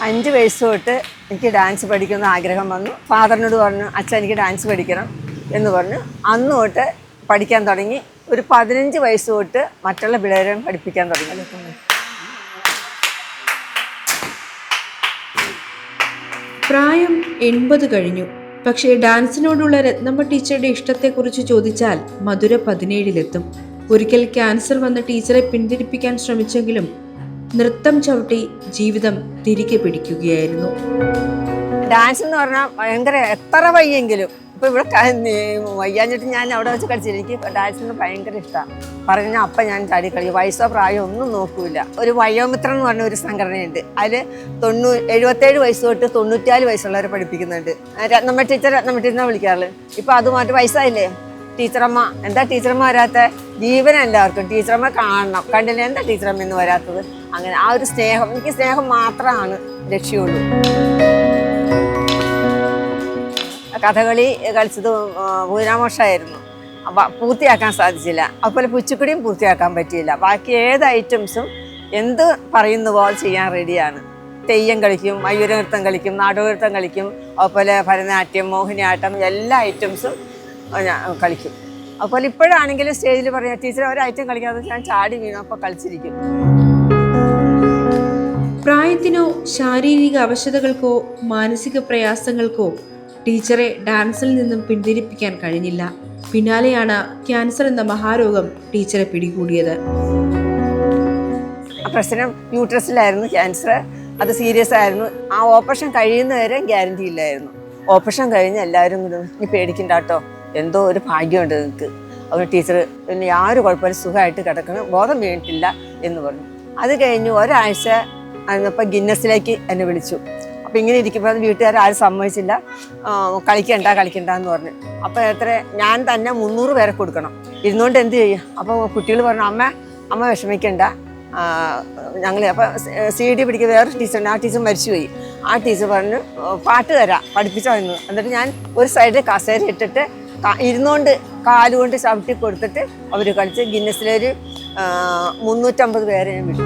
അഞ്ച് വയസ്സ് തൊട്ട് എനിക്ക് ഡാൻസ് പഠിക്കുന്ന ആഗ്രഹം വന്നു. ഫാദറിനോട് പറഞ്ഞു അച്ഛൻ എനിക്ക് ഡാൻസ് പഠിക്കണം എന്ന് പറഞ്ഞു. അന്ന് തൊട്ട് പഠിക്കാൻ തുടങ്ങി. ഒരു പതിനഞ്ച് വയസ്സ് തൊട്ട് മറ്റുള്ള പിള്ളേരെയും പഠിപ്പിക്കാൻ തുടങ്ങി. പ്രായം എൺപത് കഴിഞ്ഞു. പക്ഷേ ഡാൻസിനോടുള്ള രത്നമ്മ ടീച്ചറുടെ ഇഷ്ടത്തെക്കുറിച്ച് ചോദിച്ചാൽ മധുര പതിനേഴിലെത്തും. ഒരിക്കൽ ക്യാൻസർ വന്ന ടീച്ചറെ പിന്തിരിപ്പിക്കാൻ ശ്രമിച്ചെങ്കിലും നൃത്തം ചവിട്ടി ജീവിതം തിരികെ പിടിക്കുകയായിരുന്നു. ഡാൻസ് എന്ന് പറഞ്ഞാൽ ഭയങ്കര എത്ര വയ്യെങ്കിലും ഇപ്പൊ ഇവിടെ വയ്യാഞ്ഞിട്ട് ഞാൻ അവിടെ വെച്ച് കളിച്ചില്ല എനിക്ക് ഡാൻസിന് ഭയങ്കര ഇഷ്ടമാണ് പറഞ്ഞാൽ അപ്പം ഞാൻ ചാടി കളിക്കും. വയസ്സോ പ്രായോ ഒന്നും നോക്കൂല. ഒരു വയോമിത്രം എന്ന് പറഞ്ഞ ഒരു സംഘടനയുണ്ട്. അതിൽ തൊണ്ണൂ എഴുപത്തേഴ് വയസ്സ് തൊട്ട് തൊണ്ണൂറ്റാൽ വയസ്സുള്ളവരെ പഠിപ്പിക്കുന്നുണ്ട്. രത്നമ്മ ടീച്ചർ രത്നമ്മ ടീച്ചറിനെ വിളിക്കാറുള്ളത് ഇപ്പൊ അത് മാറ്റി വയസ്സായില്ലേ? ടീച്ചറമ്മ എന്താ ടീച്ചറമ്മ വരാത്ത? ജീവൻ എല്ലാവർക്കും ടീച്ചറമ്മ കാണണം. കണ്ടില്ല എന്താ ടീച്ചറമ്മ എന്ന് വരാത്തത്? അങ്ങനെ ആ ഒരു സ്നേഹം എനിക്ക് സ്നേഹം മാത്രമാണ് ലക്ഷ്യമുള്ളൂ കഥകളി കളിച്ചത് പൂരാമോഷമായിരുന്നു പൂർത്തിയാക്കാൻ സാധിച്ചില്ല. അതുപോലെ പുച്ചുക്കുടിയും പൂർത്തിയാക്കാൻ പറ്റിയില്ല. ബാക്കി ഏത് ഐറ്റംസും എന്ത് പറയുന്ന പോലെ ചെയ്യാൻ റെഡിയാണ്. തെയ്യം കളിക്കും മയൂരനൃത്തം കളിക്കും നാടോടി നൃത്തം കളിക്കും അതുപോലെ ഭരതനാട്യം മോഹിനിയാട്ടം എല്ലാ ഐറ്റംസും ഞാൻ കളിക്കും. അതുപോലെ ഇപ്പോഴാണെങ്കിലും സ്റ്റേജിൽ പറയാം ടീച്ചർ ഒരു ഐറ്റം കളിക്കാതെ ഞാൻ ചാടി വീണു അപ്പോൾ കളിച്ചിരിക്കും. പ്രായത്തിനോ ശാരീരിക അവശതകൾക്കോ മാനസിക പ്രയാസങ്ങൾക്കോ ടീച്ചറെ ഡാൻസിൽ നിന്നും പിന്തിരിപ്പിക്കാൻ കഴിഞ്ഞില്ല. പിന്നാലെയാണ് ക്യാൻസർ എന്ന മഹാരോഗം ടീച്ചറെ പിടികൂടിയത്. പ്രശ്നം യൂട്രസിലായിരുന്നു ക്യാൻസർ അത് സീരിയസ് ആയിരുന്നു. ആ ഓപ്പറേഷൻ കഴിയുന്നവരെ ഗ്യാരണ്ടി ഇല്ലായിരുന്നു. ഓപ്പറേഷൻ കഴിഞ്ഞ് എല്ലാവരും കൂടി നീ പേടിക്കണ്ട കേട്ടോ. എന്തോ ഒരു ഭാഗ്യമുണ്ട് നിങ്ങൾക്ക് അവർ ടീച്ചർ പിന്നെ യാതൊരു കുഴപ്പമില്ല സുഖമായിട്ട് കിടക്കണം ബോധം വീണിട്ടില്ല എന്ന് പറഞ്ഞു. അത് കഴിഞ്ഞ് ഒരാഴ്ച അതിനപ്പോൾ ഗിന്നസിലേക്ക് എന്നെ വിളിച്ചു. അപ്പം ഇങ്ങനെ ഇരിക്കുമ്പോൾ വീട്ടുകാർ ആരും സമ്മതിച്ചില്ല. കളിക്കണ്ട കളിക്കണ്ട എന്ന് പറഞ്ഞു. അപ്പോൾ എത്ര ഞാൻ തന്നെ മുന്നൂറ് പേരെ കൊടുക്കണം. ഇരുന്നുകൊണ്ട് എന്ത് ചെയ്യും? അപ്പോൾ കുട്ടികൾ പറഞ്ഞു അമ്മ അമ്മ വിഷമിക്കണ്ട. ഞങ്ങൾ അപ്പോൾ സി ഡി പിടിക്കുന്ന വേറെ ടീച്ചറുണ്ട്. ആ ടീച്ചർ മരിച്ചുപോയി. ആ ടീച്ചർ പറഞ്ഞു പാട്ട് തരാം പഠിപ്പിച്ചു എന്ന്. എന്നിട്ട് ഞാൻ ഒരു സൈഡിൽ കസേര ഇട്ടിട്ട് ഇരുന്നുകൊണ്ട് കാലുകൊണ്ട് ചവിട്ടി കൊടുത്തിട്ട് അവർ കളിച്ച് ഗിന്നസിലൊരു മുന്നൂറ്റമ്പത് പേരെ വിട്ടു.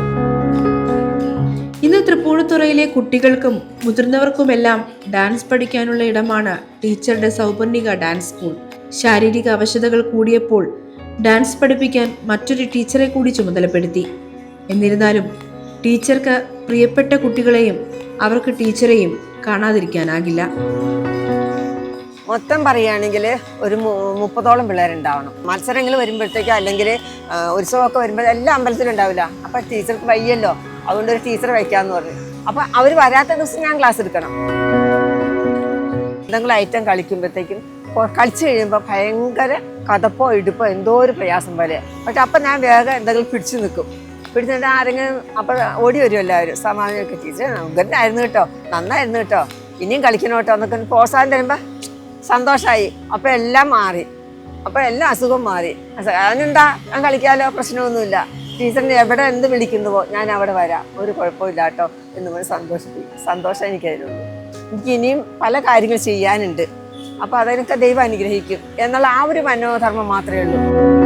ഇന്ന് തൃപ്പൂണിത്തുറയിലെ കുട്ടികൾക്കും മുതിർന്നവർക്കുമെല്ലാം ഡാൻസ് പഠിക്കാനുള്ള ഇടമാണ് ടീച്ചറുടെ സൗപർണിക ഡാൻസ് സ്കൂൾ. ശാരീരിക അവശതകൾ കൂടിയപ്പോൾ ഡാൻസ് പഠിപ്പിക്കാൻ മറ്റൊരു ടീച്ചറെ കൂടി ചുമതലപ്പെടുത്തി. എന്നിരുന്നാലും ടീച്ചർക്ക് പ്രിയപ്പെട്ട കുട്ടികളെയും അവർക്ക് ടീച്ചറെയും കാണാതിരിക്കാനാകില്ല. മൊത്തം പറയുകയാണെങ്കിൽ ഒരു മുപ്പതോളം പിള്ളേരുണ്ടാവണം. മത്സരങ്ങൾ വരുമ്പോഴത്തേക്കും അല്ലെങ്കിൽ ഉത്സവമൊക്കെ വരുമ്പോൾ എല്ലാ അമ്പലത്തിലും ഉണ്ടാവില്ല. അപ്പം ടീച്ചർക്ക് വയ്യല്ലോ. അതുകൊണ്ട് ഒരു ടീച്ചർ വയ്ക്കാമെന്ന് പറഞ്ഞു. അപ്പം അവർ വരാത്ത ദിവസം ഞാൻ ക്ലാസ് എടുക്കണം. എന്തെങ്കിലും ഐറ്റം കളിക്കുമ്പോഴത്തേക്കും കളിച്ചു കഴിയുമ്പോൾ ഭയങ്കര കഥപ്പോ ഇടുപ്പോ എന്തോ ഒരു പ്രയാസം പോലെ. പക്ഷെ അപ്പം ഞാൻ വേഗം എന്തെങ്കിലും പിടിച്ചു നിൽക്കും. പിടിച്ചിട്ട് ആരെങ്കിലും അപ്പം ഓടി വരും എല്ലാവരും. സമാധാനമൊക്കെ ടീച്ചർ ഉഗ്രനായിരുന്നു കേട്ടോ. നന്നായിരുന്നു കേട്ടോ. ഇനിയും കളിക്കണം കേട്ടോ എന്നൊക്കെ പ്രോത്സാഹനം തരുമ്പോൾ സന്തോഷമായി അപ്പം എല്ലാം മാറി. അപ്പം എല്ലാം അസുഖം മാറി. അതിനെന്താ? ഞാൻ കളിക്കാലോ? പ്രശ്നമൊന്നുമില്ല. ടീച്ചറിന് എവിടെ എന്ത് വിളിക്കുന്നുവോ ഞാൻ അവിടെ വരാം. ഒരു കുഴപ്പമില്ല കേട്ടോ. എന്ന് പറഞ്ഞ് സന്തോഷിപ്പിക്കും സന്തോഷം എനിക്കതിനുള്ളൂ എനിക്ക് ഇനിയും പല കാര്യങ്ങൾ ചെയ്യാനുണ്ട്. അപ്പോൾ അതിനൊക്കെ ദൈവം അനുഗ്രഹിക്കും എന്നുള്ള ആ ഒരു മനോധർമ്മം മാത്രമേ ഉള്ളൂ.